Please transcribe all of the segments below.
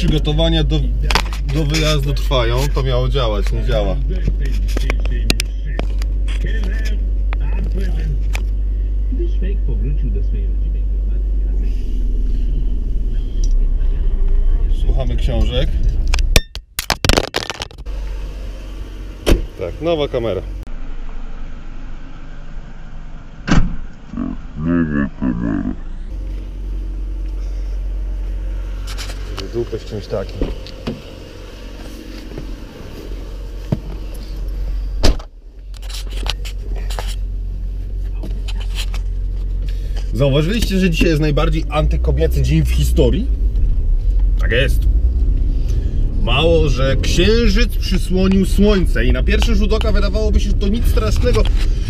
Przygotowania do, do wyjazdu trwają. To miało działać, nie działa. Słuchamy książek. Tak, nowa kamera. Dupę w czymś takim. Zauważyliście, że dzisiaj jest najbardziej antykobiecy dzień w historii? Tak jest. Mało, że księżyc przysłonił słońce i na pierwszy rzut oka wydawałoby się, że to nic strasznego,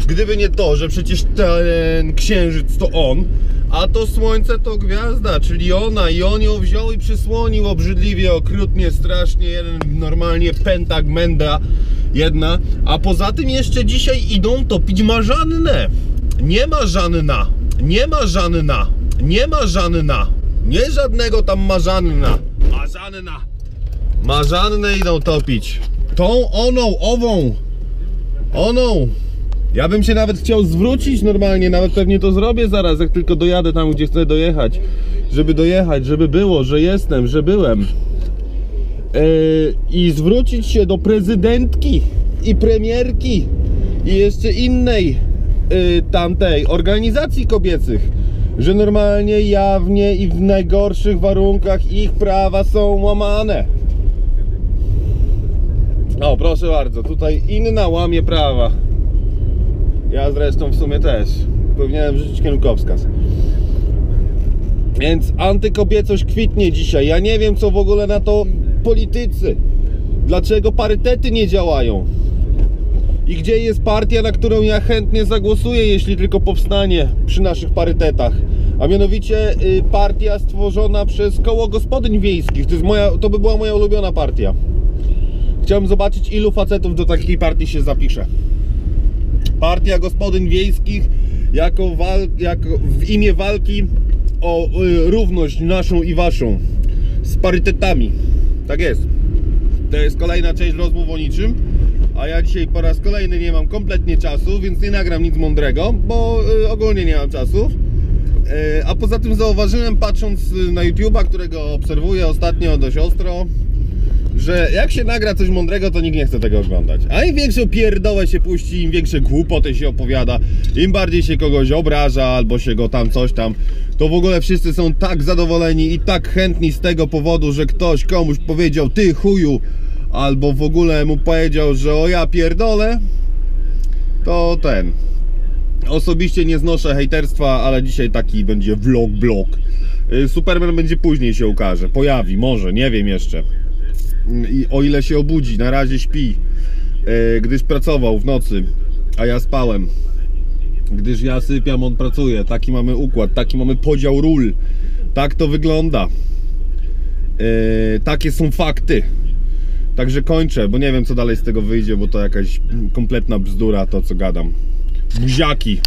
gdyby nie to, że przecież ten księżyc to on, a to słońce to gwiazda, czyli ona i on ją wziął i przysłonił obrzydliwie, okrutnie, strasznie, jeden normalnie pentak, menda jedna, a poza tym jeszcze dzisiaj idą topić marzannę. Nie ma żanna, nie ma żanna, nie ma żanna, nie żadnego tam marzanna, marzanna. Marzannę idą topić. Tą, oną, ową. Oną. Ja bym się nawet chciał zwrócić normalnie, nawet pewnie to zrobię zaraz, jak tylko dojadę tam, gdzie chcę dojechać. Żeby dojechać, żeby było, że jestem, że byłem. Yy, I zwrócić się do prezydentki i premierki i jeszcze innej yy, tamtej organizacji kobiecych, że normalnie, jawnie i w najgorszych warunkach ich prawa są łamane. O, proszę bardzo, tutaj inna łamie prawa. Ja zresztą w sumie też. Powinienem rzucić kierunkowskaz. Więc antykobiecość kwitnie dzisiaj. Ja nie wiem, co w ogóle na to politycy. Dlaczego parytety nie działają? I gdzie jest partia, na którą ja chętnie zagłosuję, jeśli tylko powstanie przy naszych parytetach? A mianowicie y, partia stworzona przez koło gospodyń wiejskich. To, jest moja, to by była moja ulubiona partia. Chciałem zobaczyć, ilu facetów do takiej partii się zapisze. Partia gospodyń wiejskich jako, wal, w imię walki o y, równość naszą i waszą z parytetami. Tak jest. To jest kolejna część rozmów o niczym. A ja dzisiaj po raz kolejny nie mam kompletnie czasu, więc nie nagram nic mądrego, bo y, ogólnie nie mam czasu. Y, a poza tym zauważyłem, patrząc na YouTube'a, którego obserwuję ostatnio dość ostro, że jak się nagra coś mądrego, to nikt nie chce tego oglądać. A im większą pierdołę się puści, im większe głupoty się opowiada, im bardziej się kogoś obraża, albo się go tam coś tam, to w ogóle wszyscy są tak zadowoleni i tak chętni z tego powodu, że ktoś komuś powiedział ty chuju, albo w ogóle mu powiedział, że o ja pierdolę, to ten. Osobiście nie znoszę hejterstwa, ale dzisiaj taki będzie vlog, blog. Y, Superman będzie później się ukaże, pojawi, może, nie wiem jeszcze. I o ile się obudzi, na razie śpi, e, gdyż pracował w nocy, a ja spałem. Gdyż ja sypiam, on pracuje. Taki mamy układ, taki mamy podział ról. Tak to wygląda. E, takie są fakty. Także kończę, bo nie wiem co dalej z tego wyjdzie, bo to jakaś kompletna bzdura to co gadam. Buziaki.